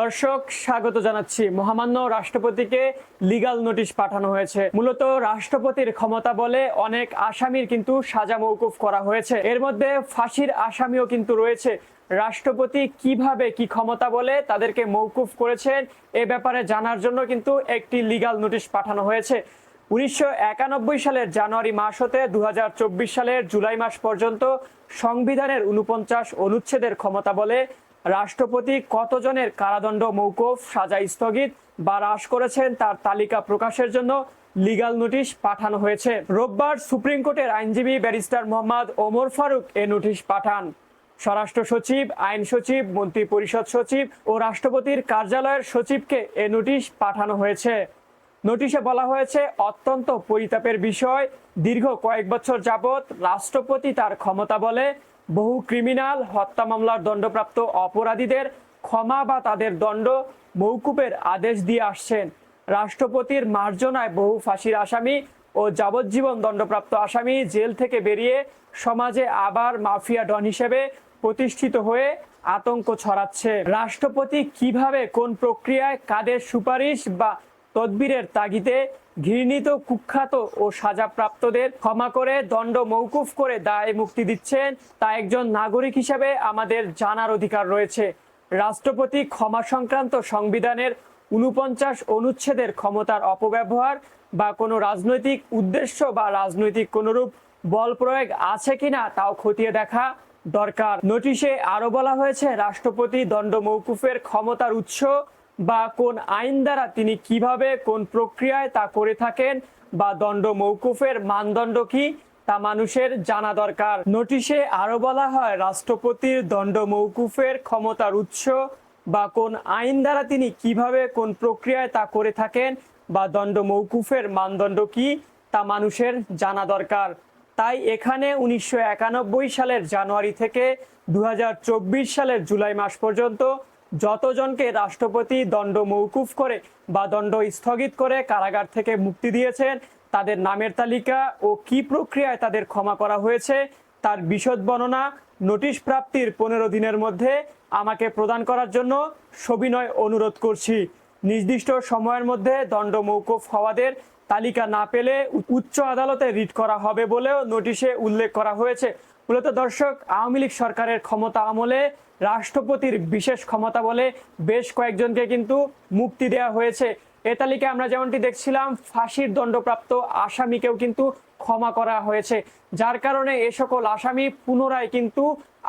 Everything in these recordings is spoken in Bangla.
দর্শক, স্বাগত জানাচ্ছি। মহামান্য রাষ্ট্রপতিকে লিগাল নোটিশ পাঠানো হয়েছে। মূলত রাষ্ট্রপতির ক্ষমতা বলে অনেক আসামির কিন্তু সাজা মৌকুফ করা হয়েছে। এর মধ্যে ফাঁসির আসামিও কিন্তু রয়েছে। রাষ্ট্রপতি কীভাবে কি ক্ষমতা বলে তাদেরকে মৌকুফ করেছেন এ ব্যাপারে জানার জন্য কিন্তু একটি লিগাল নোটিশ পাঠানো হয়েছে। উনিশশো একানব্বই সালের জানুয়ারি মাস হতে দু হাজার চব্বিশ সালের জুলাই মাস পর্যন্ত সংবিধানের উনপঞ্চাশ অনুচ্ছেদের ক্ষমতা বলে রাষ্ট্রপতি কতজনের কারাদণ্ড মৌকুফ সাজা স্থগিত বা হ্রাস করেছেন তার তালিকা প্রকাশের জন্য লিগাল নোটিশ পাঠানো হয়েছে। রোববার সুপ্রিম কোর্টের আইনজীবী ব্যারিস্টার মোহাম্মদ ওমর ফারুক এ নোটিশ পাঠান। স্বরাষ্ট্র সচিব, আইন সচিব মন্ত্রী পরিষদ সচিব ও রাষ্ট্রপতির কার্যালয়ের সচিবকে এ নোটিশ পাঠানো হয়েছে। নোটিশে বলা হয়েছে, অত্যন্ত পরিতাপের বিষয়। দীর্ঘ কয়েক বছর যাবৎ রাষ্ট্রপতি তার ক্ষমতা বলে বহু ক্রিমিনাল হত্যা মামলার দণ্ডপ্রাপ্ত অপরাধীদের ক্ষমা বা তাদের দণ্ড মৌকুপের আদেশ দিয়ে আসছেন। রাষ্ট্রপতির মার্জনায় বহু ফাঁসির আসামি ও যাবজ্জীবন দণ্ডপ্রাপ্ত আসামি জেল থেকে বেরিয়ে সমাজে আবার মাফিয়া ডন হিসেবে প্রতিষ্ঠিত হয়ে আতঙ্ক ছড়াচ্ছে। রাষ্ট্রপতি কীভাবে কোন প্রক্রিয়ায় কাদের সুপারিশ বা তদবিরের তাগিদে ঘৃণিত, কুখ্যাত ও সাজাপ্রাপ্তদের ক্ষমা করে দণ্ড মৌকুফ করে দায় মুক্তি দিচ্ছেন তা একজন নাগরিক হিসেবে আমাদের জানার অধিকার রয়েছে। রাষ্ট্রপতি ক্ষমা সংক্রান্ত সংবিধানের উনপঞ্চাশ অনুচ্ছেদের ক্ষমতার অপব্যবহার বা কোনো রাজনৈতিক উদ্দেশ্য বা রাজনৈতিক কোনরূপ বল প্রয়োগ আছে কিনা তাও খতিয়ে দেখা দরকার। নোটিশে আরও বলা হয়েছে, রাষ্ট্রপতি দণ্ড মৌকুফের ক্ষমতার উৎস বা কোন আইন দ্বারা তিনি কীভাবে, কোন প্রক্রিয়ায় তা করে থাকেন বা দণ্ড মৌকুফের মানদণ্ড কি, তা মানুষের জানা দরকার। নোটিশে আরও বলা হয়, রাষ্ট্রপতির দণ্ড মৌকুফের ক্ষমতার উৎস বা কোন আইন দ্বারা তিনি কীভাবে, কোন প্রক্রিয়ায় তা করে থাকেন বা দণ্ড মৌকুফের মানদণ্ড কি, তা মানুষের জানা দরকার। তাই এখানে উনিশশো একানব্বই সালের জানুয়ারি থেকে দু হাজার চব্বিশ সালের জুলাই মাস পর্যন্ত যতজনকে রাষ্ট্রপতি দণ্ড মৌকুফ করে বা দণ্ড স্থগিত করে কারাগার থেকে মুক্তি দিয়েছেন, তাদের নামের তালিকা ও কি প্রক্রিয়ায় তাদের ক্ষমা করা হয়েছে, তার বিশদ বর্ণনা নোটিশ প্রাপ্তির পনেরো দিনের মধ্যে আমাকে প্রদান করার জন্য সবিনয় অনুরোধ করছি। নির্দিষ্ট সময়ের মধ্যে দণ্ড মৌকুফ হওয়াদের তালিকা না পেলে উচ্চ আদালতে রিট করা হবে বলেও নোটিশে উল্লেখ করা হয়েছে। মূলত দর্শক, আওয়ামী লীগ সরকারের ক্ষমতা আমলে রাষ্ট্রপতির বিশেষ ক্ষমতা বলে বেশ কয়েকজনকে কিন্তু মুক্তি দেওয়া হয়েছে। এ তালিকায় আমরা যেমনটি দেখছিলাম, ফাঁসির দণ্ডপ্রাপ্ত আসামিকেও কিন্তু ক্ষমা করা হয়েছে। যার কারণে এ সকল আসামি পুনরায় কিন্তু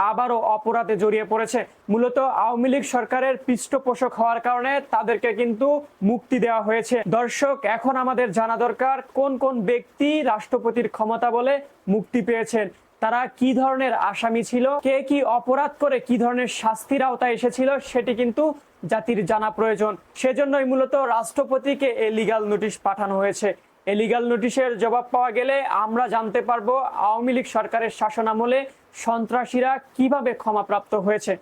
আবারও অপরাধে জড়িয়ে পড়েছে। মূলত আওয়ামী লীগ সরকারের পৃষ্ঠপোষক হওয়ার কারণে তাদেরকে কিন্তু মুক্তি দেওয়া হয়েছে। দর্শক, এখন আমাদের জানা দরকার কোন কোন ব্যক্তি রাষ্ট্রপতির ক্ষমতা বলে মুক্তি পেয়েছেন। তারা কি ধরনের আসামি ছিল, কে কি অপরাধ করে কি ধরনের শাস্তির আওতায় এসেছিল সেটি কিন্তু জাতির জানা প্রয়োজন। সেজন্যই মূলত রাষ্ট্রপতিকে এই লিগাল নোটিশ পাঠানো হয়েছে। এই লিগাল নোটিশের জবাব পাওয়া গেলে আমরা জানতে পারব আওয়ামী লীগ সরকারের শাসনামলে সন্ত্রাসীরা কীভাবে ক্ষমাপ্রাপ্ত হয়েছে।